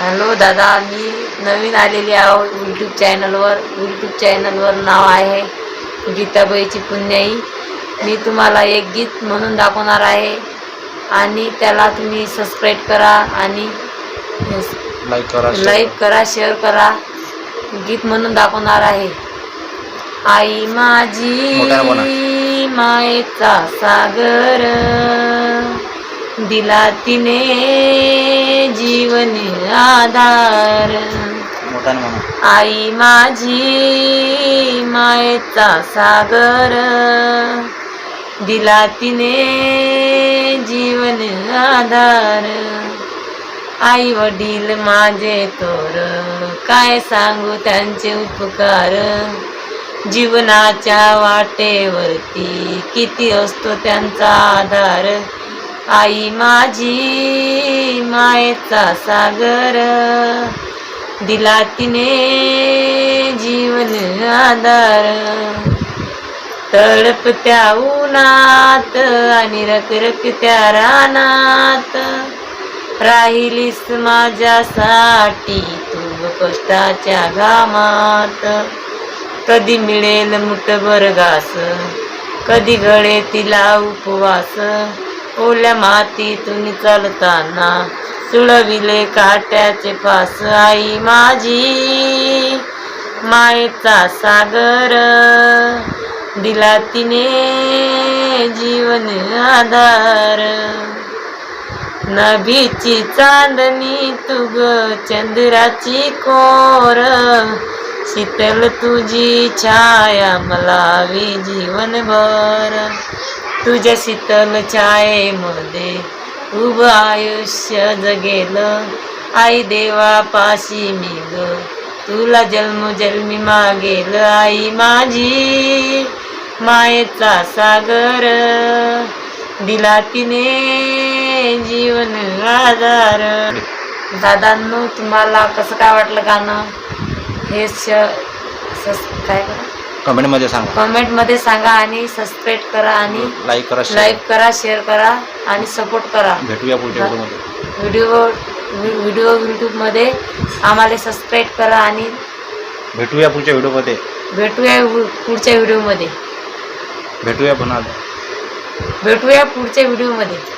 Hello दादा मी नवीन आलेली आहो यूट्यूब चॅनलवर यूट्यूब चॅनलवर नाव आहे गीताबाईची पुण्याई. मी तुम्हाला एक गीत म्हणून दाखवणार आहे आणि त्याला तुम्ही सबस्क्राईब करा आणि लाईक करा लाईक करा. शेअर करा. गीत म्हणून दाखवणार आहे. आई. माझी मायेचा सागर दिला तिने जीवन आधार. आई माझी मायेचा सागर. दिला तिने जीवन आधार. आई वडील माझे तोर. काय सांगू त्यांचे उपकार? जीवनाच्या वाटेवरती किती असतो त्यांचा आधार? आई माझी मायेचा सागर. दिला तिने जीवन आधार. तळपत्या उन्हात आणि रखरखत्या रानात. राहिलीस माझ्यासाठी तू कष्टाच्या घामात. कधी मिळेल मुठभर घास कधी गळे तिला उपवास. ओल्या मातीतून चालताना चुळविले काट्याचे फास. आई माझी मायेचा सागर दिला तिने जीवन आधार. नभीची चांदणी तुग चंद्राची कोर. शीतल तुझी छाया मलावी जीवनभर. तुझ्या शीतल छायेमध्ये उभं आयुष्य जगेल. आई देवा पाशी मी ग तुला जन्मोजन्मी मागेल. आई माझी मायेचा सागर. दिला तिने जीवन आधार. दादांनो तुम्हाला कसं काय वाटलं गाणं? हे श काय? करा कमेंटमध्ये सांगा. कमेंटमध्ये सांगा आणि सबस्क्राईब करा आणि लाईक करा लाईक करा शेअर करा आणि सपोर्ट करा. भेटूया पुढच्या व्हिडिओमध्ये. व्हिडिओ व्हिडिओ यूट्यूबमध्ये आम्हाला सबस्क्राईब करा आणि भेटूया पुढच्या व्हिडिओमध्ये. भेटूया वि- पुढच्या व्हिडिओमध्ये. भेटूया पुन्हा. भेटूया पुढच्या व्हिडिओमध्ये.